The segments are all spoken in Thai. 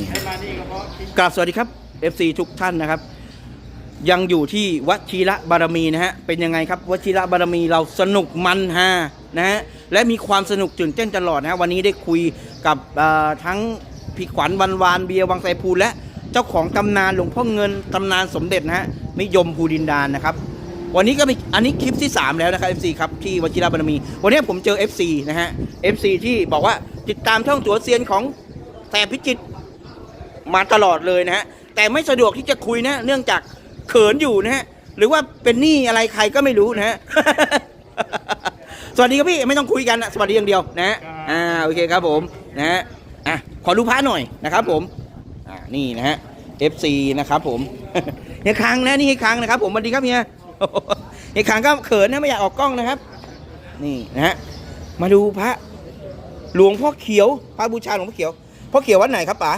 นี่ฮะกราบสวัสดีครับ FC ทุกท่านนะครับ ยังอยู่ที่วชิระบารมีนะฮะเป็นยังไงครับวชิระบารมีเราสนุกมันฮานะฮะและมีความสนุกตื่นเต้นตลอดนะฮะวันนี้ได้คุยกับทั้งพี่ขวัญวันวานเบียร์วังไซพูและเจ้าของตำนานหลวงพ่อเงินตำนานสมเด็จนะฮะนิยมภูดินดานนะครับวันนี้ก็มีอันนี้คลิปที่ 3 แล้วนะครับ FC ครับที่วชิระบารมี วันนี้ผมเจอ FC นะฮะ FC ที่บอกว่าติดตามช่องตัวเซียนของแสบพิจิต มาตลอดเลยนะฮะแต่ไม่สะดวกที่จะคุยนะ เนื่องจากเขินอยู่นะฮะหรือว่าเป็นหนี้อะไรใครก็ไม่รู้นะฮะสวัสดีครับพี่ไม่ต้องคุยกันนะสวัสดีอย่างเดียวนะฮะอ่าโอเคครับผมนะฮะอะขอดูพระหน่อยนะครับ ผมอ่านี่นะฮะ FC นะครับผมเฮียคังนะนี่เฮียคังนะครับ ผมสวัสดีครับเฮียเฮียคังก็เขินนะไม่อยากออกกล้องนะครับ นี่นะฮะมาดูพระหลวงพ่อเขียว พระบูชาหลวงพ่อเขียวพ่อเขียววัดไหนครับป๋า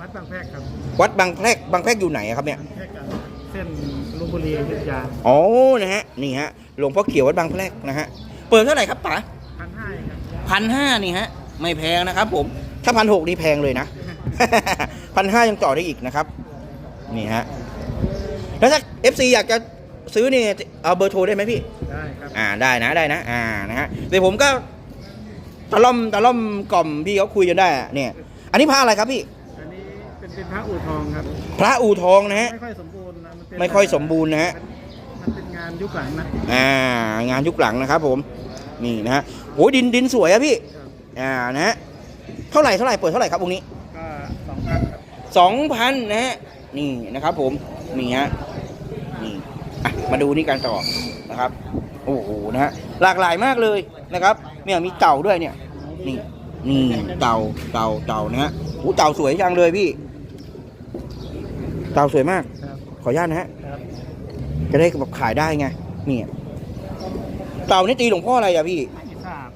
วัดบางแพรกครับวัดบางแพรกบางแพรกอยู่ไหนอะครับเนี่ยบางแพรกกับเส้นลพบุรีอยุธยาอ๋อ นะฮะ นี่ฮะ หลวงพ่อเขียววัดบางแพรกนะฮะ เปิดเท่าไหร่ครับป๋าพันห้าครับพันห้านี่ฮะ ไม่แพงนะครับผม ถ้าพันหกนี่แพงเลยนะ พันห้ายังต่อได้อีกนะครับ นี่ฮะ แล้วถ้า FC อยากจะซื้อนี่เอาเบอร์โทรได้ไหมพี่ ได้ครับอ่า ได้นะ ได้นะ อ่า นะฮะ เดี๋ยวผมก็ตะล่อมตะล่อมกล่อมพี่เขาคุยกันได้อะเนี่ย อันนี้พระอะไรครับพี่อันนี้ เป็นเป็นพระอู่ทองครับ พระอู่ทองนะฮะไม่ค่อยสมบูรณ์นะมันเป็นไม่ค่อยสมบูรณ์นะฮะมันเป็นงานยุคหลังนะอ่างานยุคหลังนะครับผมนี่นะฮะโอ้ยดินดินสวยอะพี่ครับอ่านะฮะเท่าไหร่เท่าไหร่เปิดเท่าไหร่ครับองค์นี้ก็สองพันครับสองพันนะฮะนี่นะครับผมนี่ฮะนี่อะมาดูนี่กันต่อนะครับโอ้โหนะฮะหลากหลายมากเลยนะครับเนี่ยมีเต่าด้วยเนี่ยนี่นี่เต่าเต่าเต่านะฮะโอ้เต่าสวยจังเลยพี่เต่าสวยมาก ครับขออนุญาตนะฮะ ครับจะได้แบบขายได้ไงนี่เต่านี่ตีหลวงพ่ออะไรอะพี่ ไม่ทราบ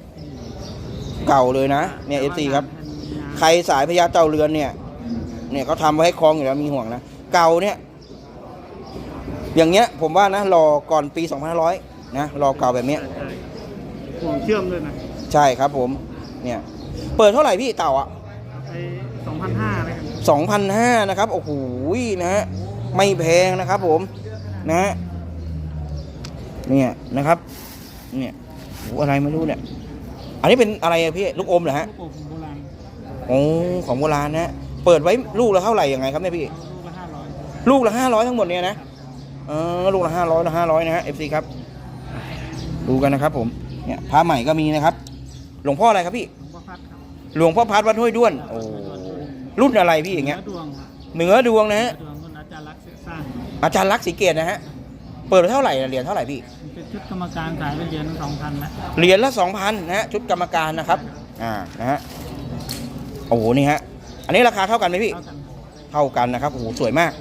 เก่าเลยนะ เนี่ยเอฟซีครับ ใครสายพญาเต่าเรือนเนี่ย เนี่ยเขาทำไว้ให้คลองอยู่แล้วมีห่วงนะ เก่าเนี่ย อย่างเงี้ย ผมว่านะรอก่อนปี2500นะรอเก่าแบบเนี้ย ใช่ห่วงเชื่อมด้วยนะใช่ครับผม เนี่ย เปิดเท่าไหร่พี่เต่าอะไอ้สองพันห้าเลยครับ 2,500นะครับโอ้โหนะฮะไม่แพงนะครับผมนะฮะเนี่ยนะครับ เนี่ยโอ้โหอะไรไม่รู้เนี่ย อันนี้เป็นอะไรอะพี่ลูกอมเหรอฮะลูกโป่งโบราณโอ้ของโบราณนะเปิดไว้ลูกละเท่าไหร่ยังไงครับเนี่ยพี่ลูกละห้าร้อยลูกละห้าร้อยทั้งหมดเนี่ยนะเออลูกละห้าร้อยละห้าร้อยนะฮะ FC ครับ ดูกันนะครับ ผมเนี่ยพระใหม่ก็มีนะครับ หลวงพ่ออะไรครับพี่หลวงพ่อพัดครับหลวงพ่อพัดวัดห้วยด้วน โอ้ รุ่นอะไรพี่อย่างเงี้ย นื้ดวงครับเหนือดวงนะฮะ เนื้อดวงคุณอาจารย์รักษ์เสสร้างอาจารย์ลักษณ์ศรีเกตนะฮะ เปิดไว้เท่าไหร่เหรียญเท่าไหร่พี่ มันเป็นชุดกรรมการขายเป็นเหรียญสองพันนะเหรียญละสองพันนะฮะชุดกรรมการนะครับ อ่า นะฮะ โอ้โห นี่ฮะ อันนี้ราคาเท่ากันไหมพี่ เท่ากันเท่ากันนะครับ โอ้โห สวยมาก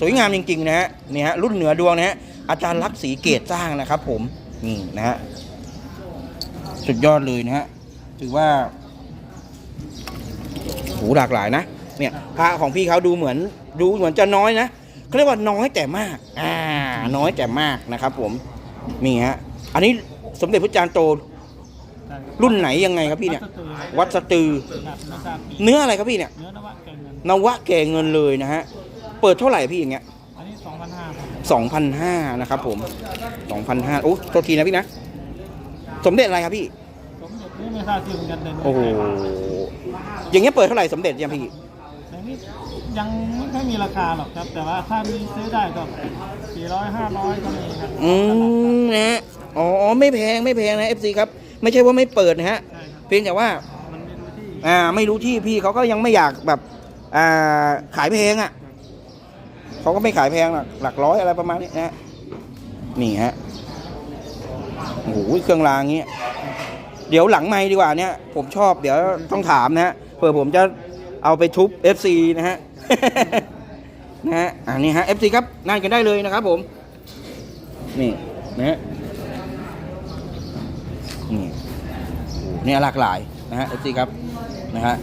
สวยงามจริง ๆ นะฮะ นี่ฮะ รุ่นเหนือดวงนะฮะ อาจารย์ลักษณ์ศรีเกตสร้างนะครับผม นี่นะฮะ สุดยอดเลยนะฮะ ถือว่าโหหลากหลายนะเนี่ยพระของพี่เขาดูเหมือนดูเหมือนจะน้อยนะเขาเรียกว่าน้อยแต่มากอ่าน้อยแต่มากนะครับ ผมนี่ฮะอันนี้สมเด็จพระจารย์โตรุ่นไหนยังไงครับพี่เนี่ย วัดสตือ เนื้ออะไรครับพี่เนี่ยเนื้อนวะแกงเงินเงินเลยนะฮะเปิดเท่าไหร่พี่อย่างเงี้ยสองพันห้าสองพันห้านะครับผมสองพันห้าโอ้โทษทีนะพี่นะ สมเด็จอะไรครับพี่ นี่ไม่ทราบชื่อเหมือนกันแต่เนื้โอ้โหอย่างเงี้ยเปิดเท่าไหร่สมเด็จยังพี่แต่นี่ยังไม่ค่อยมีราคาหรอกครับ แต่ว่าถ้ามีซื้อได้ก็สี่ร้อยห้าร้อยก็มีครับอืมนะฮะอ๋อไม่แพงไม่แพงนะ FC ครับ ไม่ใช่ว่าไม่เปิดนะฮะ ใช่ครับเพียงแต่ว่า มันเป็นที่อ่า ไม่รู้ที่พี่เขาก็ยังไม่อยากแบบ อ่า ขายแพงอะเขาก็ไม่ขายแพงหรอกหลักร้อยอะไรประมาณนี้นะฮะนี่ฮะโอ้โหเครื่องรางเงี้ย เดี๋ยวหลังไม่ดีกว่าเนี่ยผมชอบเดี๋ยวต้องถามนะฮะเผื่อผมจะเอาไปทุบ FC นะฮะ นะฮะอันนี้ฮะ FC ครับนั่นกันได้เลยนะครับผม นี่นะฮะนี่หเนี่ยหลากหลายนะฮะ FC ครับนะฮะ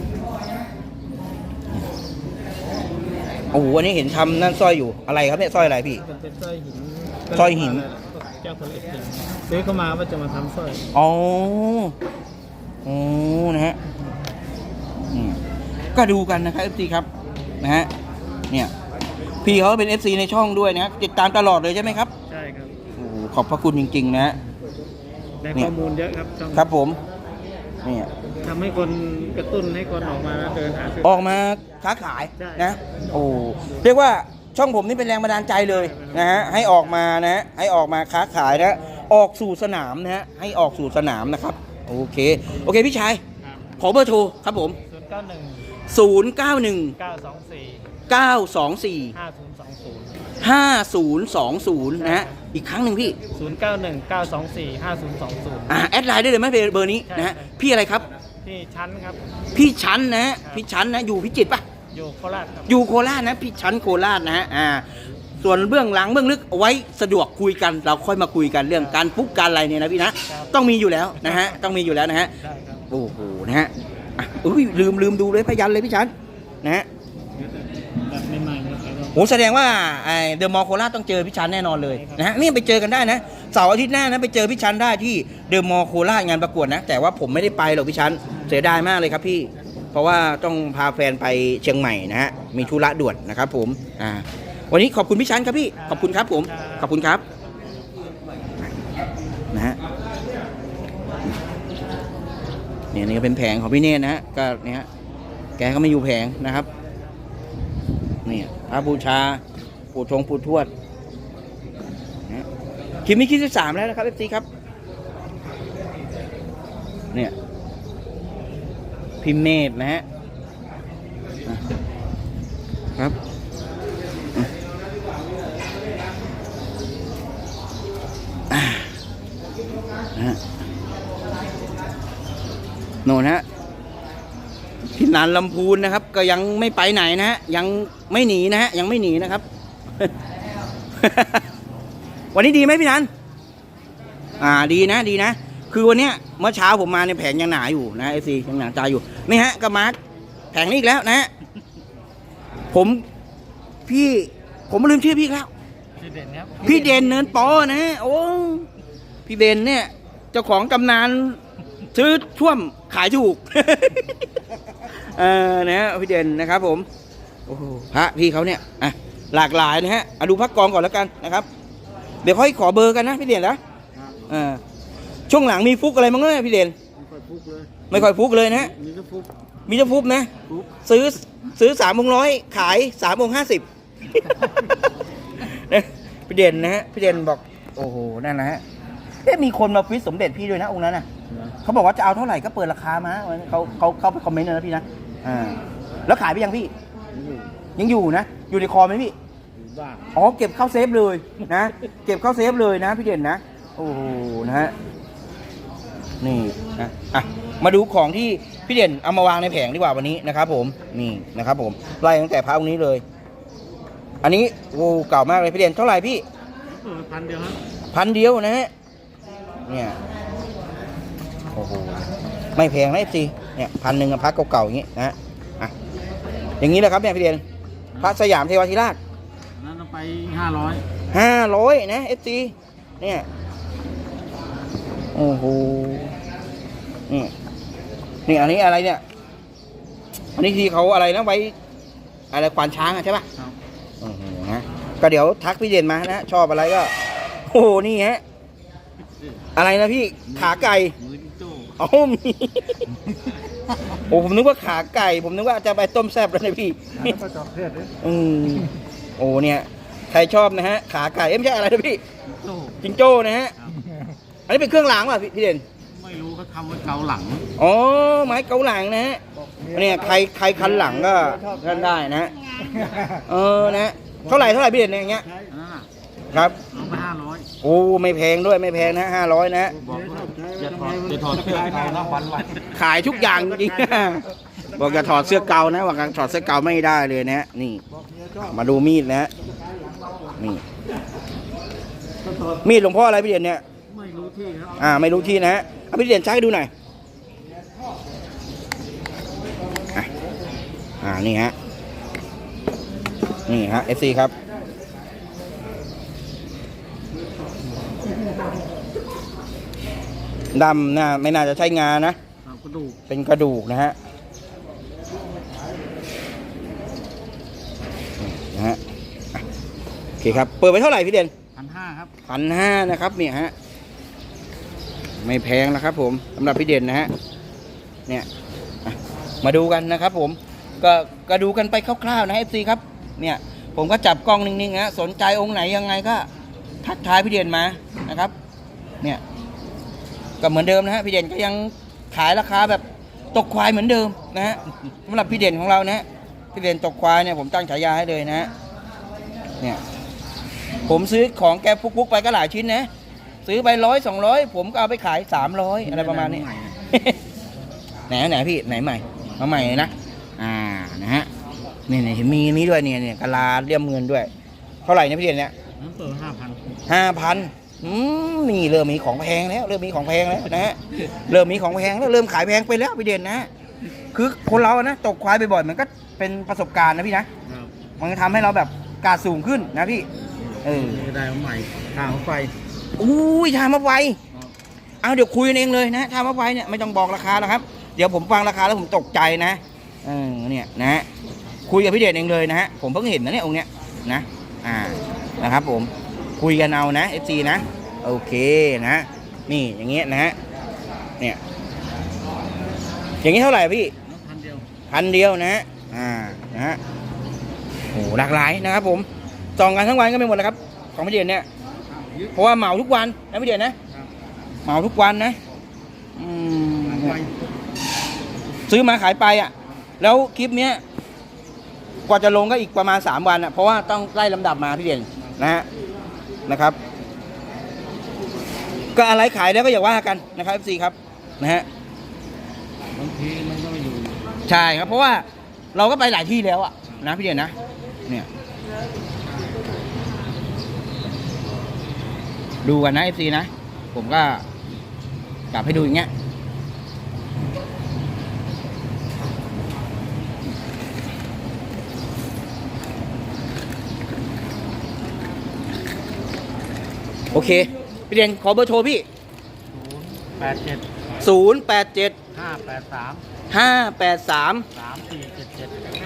โอ้โหอันนี้เห็นทำนั่นสร้อยอยู่อะไรครับเนี่ยสร้อยอะไรพี่ เป็นสร้อยหินสร้อยหิน เจ้าคนเอกหินซื้อเข้ามาว่าจะมาทำสร้อยอ๋อโอ้นะฮะอืมก็ดูกันนะครับ FC ครับ นะฮะ เนี่ย พี่เขาเป็น FC ในช่องด้วยนะติดตามตลอดเลยใช่ไหมครับใช่ครับโอ้โหขอบพระคุณจริง ๆ นะฮะ ได้เนี่ย ข้อมูลเยอะครับช่องครับผม เนี่ย ทำให้คนกระตุ้นให้คนออกมาเดินหาซื้อ ออกมาค้าขายใช่ นะ โอ้ เรียกว่า ช่องผมนี่เป็นแรงบันดาลใจเลยนะฮะให้ออกมานะฮะให้ออกมาค้าขายนะออกสู่สนามนะฮะให้ออกสู่สนามนะครับโอเคโอเคพี่ชายครับขอเบอร์โทรครับผมศูนย์เก้าหนึ่ง091เก้าสองสี่924ห้าศูนย์สองศูนย์5020 นะฮะอีกครั้งหนึ่งพี่ศูนย์เก้าหนึ่งเก้าสองสี่ห้าศูนย์สองศูนย์อ่าแอดไลน์ได้เลยไหมเบอร์นี้นะฮะใช่พี่อะไรครับที่ชั้นครับ พี่ชั้นนะฮะครับพี่ชั้นนะอยู่พิจิตรปะ อยู่โคราชครับอยู่โคราชนะพี่ชั้นโคราชนะฮะอ่า ส่วนเบื้องหลังเบื้องลึกเอาไว้สะดวกคุยกัน เราค่อยมาคุยกันเรื่องการปุ๊กการอะไรเนี่ยนะพี่นะครับต้องมีอยู่แล้วนะฮะต้องมีอยู่แล้วนะฮะได้ครับโอ้โหนะฮะอะอุ้ยลืมลืมดูเลยพยันเลยพี่ชั้นนะฮะแบบใหม่ๆนะครับ โหแสดงว่าเดอะมอลโคราชต้องเจอพี่ชันแน่นอนเลยใช่ครับนะฮะนี่ไปเจอกันได้นะเสาร์อาทิตย์หน้านะไปเจอพี่ชันได้ที่เดอะมอลโคราชงานประกวดนะ แต่ว่าผมไม่ได้ไปหรอกพี่ชันเสียดายมากเลยครับพี่ เพราะว่าต้องพาแฟนไปเชียงใหม่นะฮะมีธุระด่วนนะครับผมอ่าวันนี้ขอบคุณพี่ชันครับพี่ขอบคุณครับผมขอบคุณครับนะฮะเนี่ยนี่ก็เป็นแผงของพี่เนตรนะฮะก็เนี่ยฮะแกก็ไม่อยู่แผงนะครับนี่พระบูชาปู่ทงปู่ทวดนะคลิปนี้คลิปที่สามแล้วนะครับเอฟซีครับ เนี่ย พิมเมธนะฮะอะครับอืมอ่านะฮะโน่นฮะที่นานลำพูนนะครับ ก็ยังไม่ไปไหนนะฮะ ยังไม่หนีนะฮะ ยังไม่หนีนะครับ วันนี้ดีไหมพี่นันอ่าดีนะดีนะ คือวันเนี้ย เมื่อเช้าผมมาในยแผงยังหนาอยู่นะเอซียังหนาตาอยู่นี่ฮะกระมาร์ทแผงนี้อีกแล้วนะฮะผมพี่ผมลืมชื่อพี่อีกแล้ว พี่เด่นครับพี่เด่นเนินปอนะฮะโอ้พี่เด่นเนี่ยเจ้าของตำนานซื้อท่วมขายถูก เออนะฮะพี่เด่นนะครับผมโอ้โหพระพี่เขาเนี่ยอะหลากหลายนะฮะเอาดูพักกองก่อนแล้วกันนะครับ เดี๋ยวค่อยขอเบอร์กันนะพี่เด่นนะเออ ช่วงหลังมีฟุกอะไรมั้งเนี่ยพี่เด่นไม่ค่อยฟุกเลยไม่ค่อยฟุกเลยนะฮะมีก็ฟุกมีเจ้าฟุกนะฟุกซื้อซื้อสามองร้อยขายสามองห้าสิบนะพี่เด่นนะฮะพี่เด่นบอกโอ้โหนั่นนะฮะเอ๊ะมีคนมาฟิตสมเด็จพี่ด้วยนะองค์นั้นน่ะเขาบอกว่าจะเอาเท่าไหร่ก็เปิดราคามาเขาเขาเขาไปคอมเมนต์เลยนะพี่นะอ่าแล้วขายไปยังพี่ ยังอยู่นะ อยู่ในคอไหมพี่บ้าอ๋อเก็บเข้าเซฟเลยนะ เก็บเข้าเซฟเลยนะ พี่เด่นนะ โอ้โหนะฮะ นี่นะอะมาดูของที่พี่เด่นเอามาวางในแผงดีกว่าวันนี้นะครับ ผมนี่นะครับ ผมไล่ตั้งแต่พระองค์นี้เลย อันนี้โอ้เก่ามากเลยพี่เด่นเท่าไหร่พี่เออพันเดียวครับพันเดียวนะฮะเนี่ยโอ้โหไม่แพงนะสิเนี่ยพันหนึ่งอะพระเก่าๆอย่างงี้นะฮะอะอย่างนี้แหละครับเนี่ยพี่เด่นพระสยามเทวาธิราชนั้นเราไปห้าร้อยห้าร้อยนะเอฟซีเนี่ย โอ้โหนี่นี่อันนี้อะไรเนี่ย อันนี้ที่เขาอะไรนะไว้ อะไรควานช้างอะใช่ปะครับโอ้โหนะก็เดี๋ยวทักพี่เด่นมานะชอบอะไรก็โอ้โหนี่ฮะอะไรนะพี่ขาไก่มือที่โจ้อ๋อมีโอ้ผมนึกว่าขาไก่ ผมนึกว่าจะไปต้มแซ่บแล้วนะพี่แล้วก็จอกเทศด้วยอืมโอ้เนี่ย ใครชอบนะฮะ ขาไก่เอ้ยไม่ใช่อะไรนะพี่โจ้จิงโจ้นะฮะ อันนี้เป็นเครื่องรางป่ะพี่พี่เด่น ไม่รู้เขาทำไว้เกาหลัง อ๋อไม้เกาหลังนะฮะเนี่ยใครใครคันหลังก็ท่านได้นะฮะเออนะฮะเท่าไหร่เท่าไหร่พี่เด่นเนี่ยอย่างเงี้ยอ่าครับเอาไปห้าร้อยโอ้ไม่แพงด้วยไม่แพงนะห้าร้อยนะฮะบอกว่าอย่าถอดอย่าถอดเสื้อเขานะวันไหวขายทุกอย่างจริงๆ บอกจะถอดเสื้อเก่านะบอกการถอดเสื้อเก่าไม่ได้เลยนะฮะนี่ มาดูมีดนะฮะนี่มีดหลวงพ่ออะไรพี่เด่นเนี่ยไม่่อ่าไม่รู้ที่นะฮะเอาไปเรียนช้าให้ดูหน่อยอ่านี่ฮะนี่ฮะเอซีครับดำน่าไม่น่าจะใช้งานนะเป็นกระดูกนะฮะนะฮะโอเคครับ เปิดไปเท่าไหร่พี่เด่นพันห้าครับ พันห้านะครับเนี่ยฮะ ไม่แพงนะครับ ผมสำหรับพี่เด่นนะฮะเนี่ยมาดูกันนะครับ ผมก็ก็ดูกันไปคร่าวๆนะเอฟซีครับเนี่ยผมก็จับกล้องนิ่งๆนะสนใจองค์ไหนยังไงก็ ทักทายพี่เด่นมานะครับเนี่ยก็เหมือนเดิมนะฮะพี่เด่นก็ยังขายราคาแบบตกควายเหมือนเดิมนะฮะสำหรับพี่เด่นของเรานะฮะพี่เด่นตกควายเนี่ยผมตั้งฉายาให้เลยนะฮะเนี่ยผมซื้อของแกพุกๆไปก็หลายชิ้นนะ ซื้อไปร้อยสองร้อยผมก็เอาไปขายสามร้อยอะไรประมาณนี้ ไหนไหนพี่ไหนใหม่มาใหม่เลยนะอ่านะฮะนี่นี่เห็นมีนี้ด้วยเนี่ยเนี่ยกะลาเลี่ยมเงินด้วย เท่าไหร่เนี่ยพี่เด่นเนี่ยน้ำเปิดห้าพันห้าพันอืมนี่เริ่มมีของแพงแล้ว เริ่มมีของแพงแล้วนะฮะเริ่มมีของแพงแล้วเริ่มขายแพงไปแล้วพี่เด่นนะฮะคือคนเราอะนะตกควายบ่อยๆมันก็เป็นประสบการณ์นะพี่นะครับมันก็ทำให้เราแบบกาดสูงขึ้นนะพี่เออนี่ก็ได้มาใหม่ทางรถไฟ อุ้ยทามาไวเอาเดี๋ยวคุยกันเองเลยนะทามาไวเนี่ยไม่ต้องบอกราคาหรอกครับ เดี๋ยวผมฟังราคาแล้วผมตกใจนะเออเนี่ยนะคุยกับพี่เดชเองเลยนะฮะผมเพิ่งเห็นนะเนี่ยองค์เนี้ยนะอ่านะครับ ผมคุยกันเอานะ FC นะโอเคนะ นี่อย่างเงี้ยนะฮะเนี่ยอย่างนี้เท่าไหร่พี่พันเดียวพันเดียวนะฮะอ่านะฮะโอ้หลากหลายนะครับผมจองกันทั้งวันก็ไม่หมดแล้วครับ ของพี่เดชเนี่ย เพราะว่าเหมาทุกวันนะพี่เดชนะครับเหมาทุกวันนะอืมทางไฟซื้อมาขายไปอะ แล้วคลิปเนี้ยกว่าจะลงก็อีกประมาณ 3 วันอะเพราะว่าต้องไล่ลำดับมาพี่เด่นนะฮะนะครับ ก็อะไรขายแล้วก็อย่าว่ากันนะครับ FC ครับนะฮะบางทีมันก็ไม่อยู่ใช่ครับ เพราะว่าเราก็ไปหลายที่แล้วอะนะพี่เด่นนะเนี่ย ดูกันนะ FC นะ ผมก็กลับให้ดูอย่างเงี้ยโอเค พี่เด่นขอเบอร์โทรพี่ศูนย์แปดเจ็ด0 8 7 ห้าแปดสาม5 8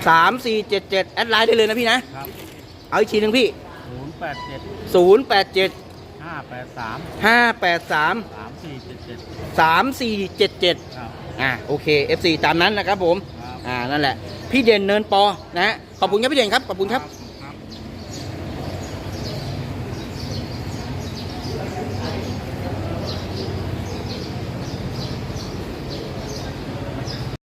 3 สามสี่เจ็ดเจ็ด3 4 7 7 แอดไลน์ได้เลยนะพี่นะ ครับเอาอีกทีหนึ่งพี่ ศูนย์แปดเจ็ด0 8 7 ห้าแปดสาม5 8 3สามสี่เจ็ดเจ็ด3 4 7 7ครับ อ่าโอเค FC ตามนั้นนะครับผม ครับ อ่านั่นแหละ พี่เด่นเนินปอนะฮะขอบคุณครับพี่เด่นครับ ขอบคุณครับครับ